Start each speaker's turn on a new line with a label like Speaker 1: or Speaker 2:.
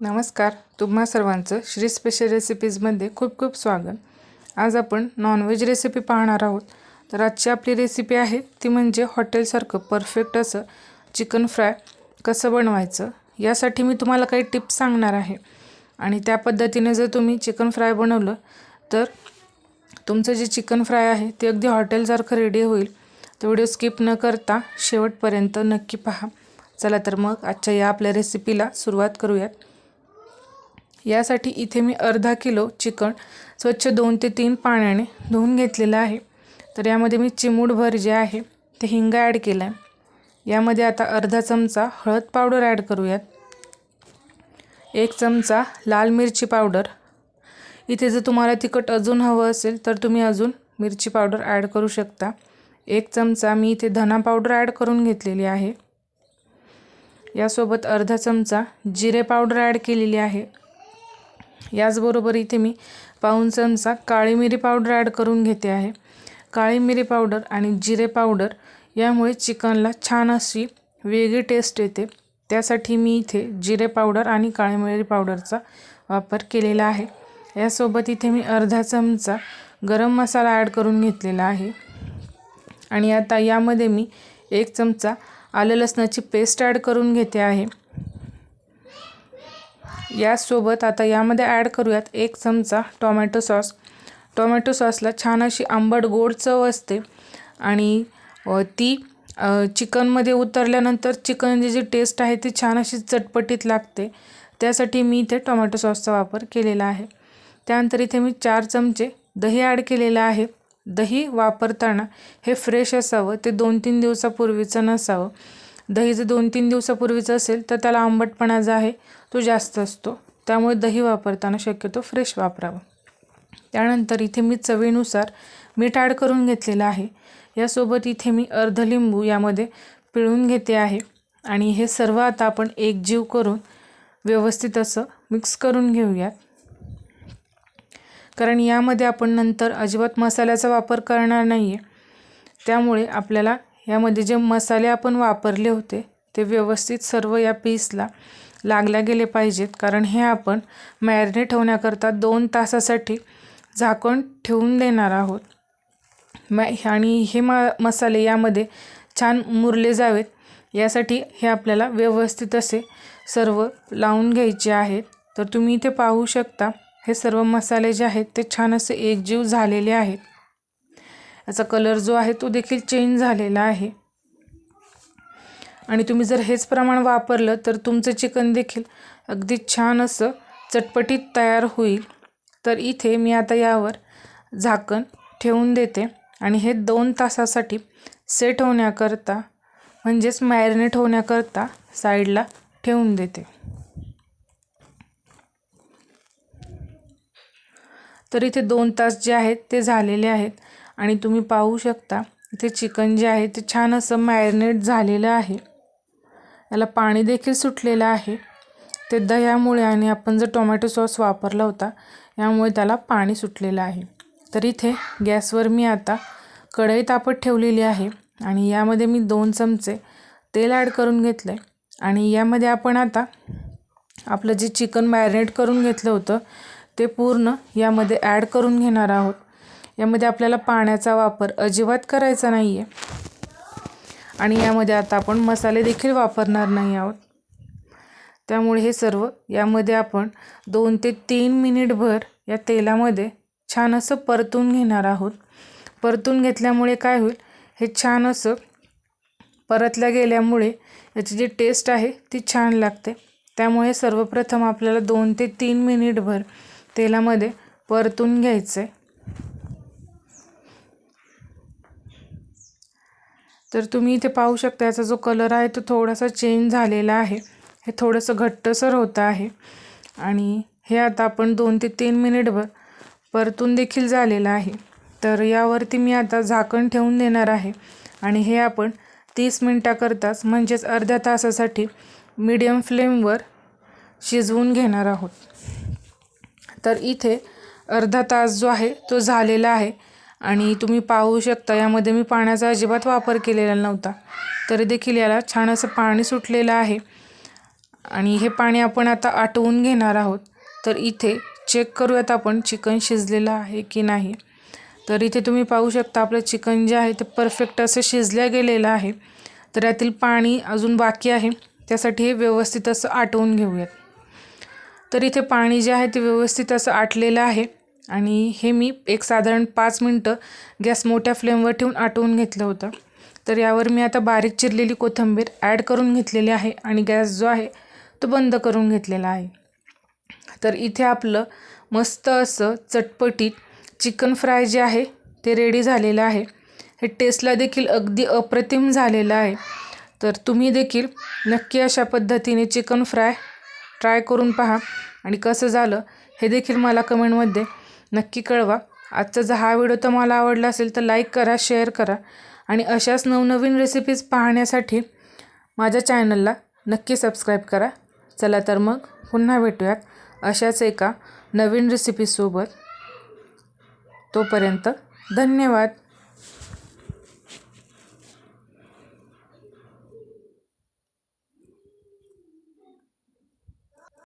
Speaker 1: नमस्कार. तुम्हा सर्वांचं श्री स्पेशल रेसिपीजमध्ये खूप खूप स्वागत. आज आपण नॉनव्हेज रेसिपी पाहणार आहोत. तर आजची आपली रेसिपी आहे ती म्हणजे हॉटेलसारखं परफेक्ट असं चिकन फ्राय कसं बनवायचं यासाठी मी तुम्हाला काही टिप्स सांगणार आहे. आणि त्या पद्धतीने जर तुम्ही चिकन फ्राय बनवलं तर तुमचं जे चिकन फ्राय आहे ते अगदी हॉटेलसारखं रेडी होईल. तो व्हिडिओ स्किप न करता शेवटपर्यंत नक्की पहा. चला तर मग आजच्या या आपल्या रेसिपीला सुरुवात करूयात. यासाठी इथे मी अर्धा किलो चिकन स्वच्छ दोन ते तीन पाण्याने धुवून घेतलेलं आहे. तर यामध्ये मी चिमूटभर जे आहे ते हिंग ॲड केलं आहे यामध्ये आता अर्धा चमचा हळद पावडर ॲड करूयात. एक चमचा लाल मिरची पावडर. इथे जर तुम्हाला तिखट अजून हवं असेल तर तुम्ही अजून मिरची पावडर ॲड करू शकता. एक चमचा मी इथे धना पावडर ॲड करून घेतलेली आहे. यासोबत अर्धा चमचा जिरे पावडर ॲड केलेली आहे. याचबरोबर इथे मी पाऊन चमचा काळी मिरी पावडर ॲड करून घेते आहे. काळी मिरी पावडर आणि जिरे पावडर यामुळे चिकनला छान अशी वेगळी टेस्ट येते. त्यासाठी मी इथे जिरे पावडर आणि काळी मिरी पावडरचा वापर केलेला आहे. यासोबत इथे मी अर्धा चमचा गरम मसाला ॲड करून घेतलेला आहे. आणि आता यामध्ये मी एक चमचा आलं लसणाची पेस्ट ॲड करून घेते आहे. यासोबत आता यामध्ये ॲड करूयात एक चमचा टॉमॅटो सॉस टोमॅटो सॉसला छान अशी आंबट गोड चव असते. आणि ती चिकनमध्ये उतरल्यानंतर चिकनची जी टेस्ट आहे ती छान अशी चटपटीत लागते. त्यासाठी मी इथे टोमॅटो सॉसचा वापर केलेला आहे. त्यानंतर इथे मी चार चमचे दही ॲड केलेलं आहे. दही वापरताना हे फ्रेश असावं ते दोन तीन दिवसापूर्वीचं नसावं. दही जर दोन तीन दिवसापूर्वीचं असेल तर त्याला आंबटपणा जो आहे तो जास्त असतो. त्यामुळे दही वापरताना शक्यतो फ्रेश वापरावं. त्यानंतर इथे मी चवीनुसार मीठ ॲड करून घेतलेलं आहे. यासोबत इथे मी अर्ध लिंबू यामध्ये पिळून घेते आहे. आणि हे सर्व आता आपण एकजीव करून व्यवस्थित असं मिक्स करून घेऊयात. कारण यामध्ये आपण नंतर अजिबात मसाल्याचा वापर करणार नाही आहे त्यामुळे आपल्याला यामध्ये जे मसाले आपण वापरले होते ते व्यवस्थित सर्व या पीसला लागल्या गेले पाहिजेत. कारण हे आपण मॅरिनेट होण्याकरता दोन तासासाठी झाकण ठेवून देणार आहोत. मॅ आणि हे म मसाले यामध्ये छान मुरले जावेत. यासाठी हे आपल्याला व्यवस्थित असे सर्व लावून घ्यायचे आहेत. तर तुम्ही इथे पाहू शकता हे सर्व मसाले जे आहेत ते छान असे एकजीव झालेले आहेत. याचा कलर जो आहे तो देखील चेंज झालेला आहे. आणि तुम्ही जर हेच प्रमाण वापरलं तर तुमचं चिकन देखील अगदी छान असं चटपटीत तयार होईल. तर इथे मी आता यावर झाकण ठेवून देते आणि हे दोन तासासाठी सेट होण्याकरता म्हणजेच मॅरिनेट होण्याकरता साईडला ठेवून देते. तर इथे दोन तास जे आहेत ते झालेले आहेत. आणि तुम्ही पाहू शकता इथे चिकन जे आहे ते छान असं मॅरिनेट झालेलं आहे. याला पाणी देखील सुटलेलं आहे. ते दह्यामुळे आणि आपण जर टोमॅटो सॉस वापरला होता यामुळे त्याला पाणी सुटलेलं आहे. तर इथे गॅसवर मी आता कढई तापत ठेवलेली आहे आणि यामध्ये मी दोन चमचे तेल ॲड करून घेतलं आहे आणि यामध्ये आपण आता आपलं जे चिकन मॅरिनेट करून घेतलं होतं ते पूर्ण यामध्ये ॲड करून घेणार आहोत. यामध्ये आपल्याला पाण्याचा वापर अजिबात करायचा नाही आहे आणि यामध्ये आता आपण मसाले देखील वापरणार नाही आहोत. त्यामुळे हे सर्व यामध्ये आपण दोन ते तीन मिनिटभर या तेलामध्ये छान असं परतून घेणार आहोत. परतून घेतल्यामुळे काय होईल? हे छान असं परतल्या गेल्यामुळे याची जी टेस्ट आहे ती छान लागते. त्यामुळे सर्वप्रथम आपल्याला दोन ते तीन मिनिटभर तेलामध्ये परतून घ्यायचं आहे तर तुम्ही इथे पाहू शकता याचा जो कलर आहे तो थोडासा चेंज झालेला आहे. हे थोडंसं घट्टसर होतं आहे. आणि हे आता आपण दोन ते तीन मिनिटभर परतून देखील झालेलं आहे. तर यावरती मी आता झाकण ठेवून देणार आहे. आणि हे आपण तीस मिनटाकरताच म्हणजेच अर्ध्या तासासाठी मीडियम फ्लेमवर शिजवून घेणार आहोत. तर इथे अर्धा तास जो आहे तो झालेला आहे. आणि तुम्ही पाहू शकता यामध्ये मी पाण्याचा अजिबात वापर केलेला नव्हता. तरी देखील याला छान असं पाणी सुटलेलं आहे. आणि हे पाणी आपण आता आटवून घेणार आहोत. तर इथे चेक करूयात आपण चिकन शिजलेलं आहे की नाही. तर इथे तुम्ही पाहू शकता आपलं चिकन जे आहे ते परफेक्ट असं शिजल्या गेलेलं आहे. तर यातील पाणी अजून बाकी आहे. त्यासाठी हे व्यवस्थित असं आटवून घेऊयात. तर इथे पाणी जे आहे ते व्यवस्थित असं आटलेलं आहे. आणि हे मी एक साधारण पाच मिनटं गॅस मोठ्या फ्लेमवर ठेवून आटवून घेतलं होतं. तर यावर मी आता बारीक चिरलेली कोथिंबीर ॲड करून घेतलेली आहे आणि गॅस जो आहे तो बंद करून घेतलेला आहे. तर इथे आपलं मस्त असं चटपटीत चिकन फ्राय जे आहे ते रेडी झालेलं आहे. हे टेस्टला देखील अगदी अप्रतिम झालेलं आहे. तर तुम्ही देखील नक्की अशा पद्धतीने चिकन फ्राय ट्राय करून पहा आणि कसं झालं हे देखील मला कमेंटमध्ये नक्की कळवा. आजचा जर हा व्हिडिओ तुम्हाला आवडला असेल तर लाईक करा शेअर करा. आणि अशाच नवनवीन रेसिपीज पाहण्यासाठी माझ्या चॅनलला नक्की सबस्क्राईब करा. चला तर मग पुन्हा भेटूयात अशाच एका नवीन रेसिपीसोबत तोपर्यंत धन्यवाद.